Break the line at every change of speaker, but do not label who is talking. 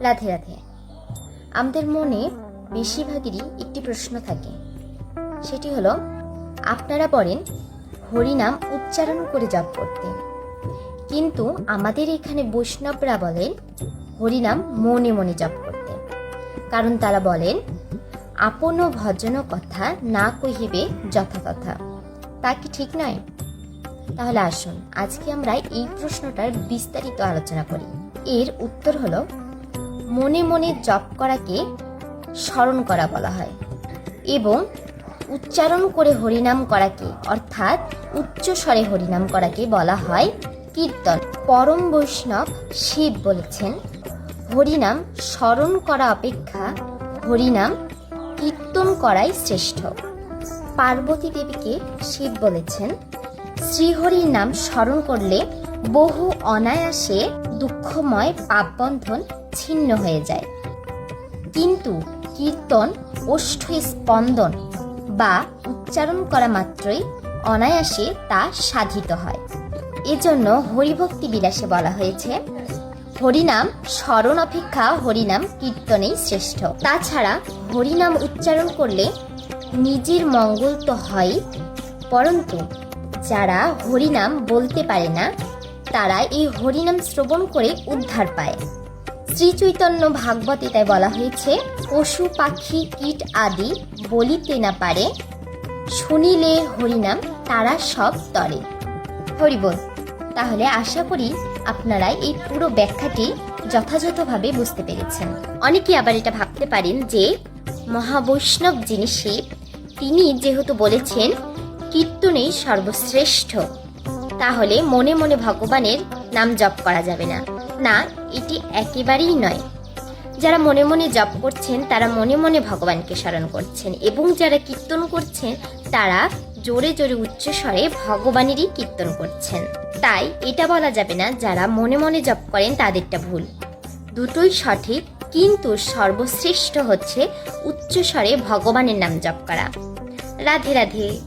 রাধে রাধে। আমাদের মনে বেশিরভাগেরই একটি প্রশ্ন থাকে। সেটি হলো, আপনারা বলেন, হরিনাম উচ্চারণ করে জপ করতে কিন্তু আমাদের এখানে বৈষ্ণবরা বলেন, হরিনাম মনে মনে জপ করতে কারণ তারা বলেন, আপন ভজন কথা না কহিবে যথাতথা। তা কি ঠিক নয়? তাহলে আসুন, আজকে আমরা এই প্রশ্নটার বিস্তারিত আলোচনা করি। এর উত্তর হলো মনে মনে জপ করাকে স্মরণ করা বলা হয় এবং উচ্চারণ করে হরিনাম করাকে, অর্থাৎ উচ্চ স্বরে হরিনাম করাকে বলা হয় কীর্তন। পরম বৈষ্ণব শিব বলেছেন, হরিনাম স্মরণ করা অপেক্ষা হরিনাম কীর্তন করাই শ্রেষ্ঠ। পার্বতী দেবীকে শিব বলেছেন, শ্রীহরির নাম স্মরণ করলে বহু অনায়াসে দুঃখময় পাপবন্ধন ছিন্ন হয়ে যায়। কিন্তু কীর্তন, ওষ্ঠ স্পন্দন বা উচ্চারণ করা মাত্রই অনায়াসে তা সাধিত হয়। এজন্য হরিভক্তি বিলাসে বলা হয়েছে, হরিনাম স্মরণ অপেক্ষা হরিনাম কীর্তনেই শ্রেষ্ঠ। তাছাড়া হরিনাম উচ্চারণ করলে নিজের মঙ্গল তো হয়, পরন্তু যারা হরিনাম বলতে পারে না, তারা এই হরিনাম শ্রবণ করে উদ্ধার পায়। শ্রী চৈতন্য ভাগবতে তাই বলা হয়েছে, পশু, পাখি, কীট আদি বলিতে না পারে, শুনিলে হরিনাম, তারা সব তরে। হরিবল তাহলে আশা করি আপনারা এই পুরো ব্যাখ্যাটি যথাযথভাবে বুঝতে পেরেছেন। অনেকে আবার এটা ভাবতে পারেন যে, মহাবৈষ্ণব যিনি শিব তিনি যেহেতু বলেছেন কীর্তনেই সর্বশ্রেষ্ঠ তাহলে মনে মনে ভগবানের নাম জপ করা যাবে না। না, এটি একেবারেই নয়। যারা মনে মনে জপ করছেন, তারা মনে মনে ভগবানকে স্মরণ করছেন এবং যারা কীর্তন করছেন, তারা জোরে জোরে উচ্চ স্বরে ভগবানেরই কীর্তন করছেন। তাই এটা বলা যাবে না, যারা মনে মনে জপ করেন, তাদেরটা ভুল। দুটোই সঠিক, কিন্তু সর্বশ্রেষ্ঠ হচ্ছে উচ্চ স্বরে ভগবানের নাম জপ করা। রাধে রাধে।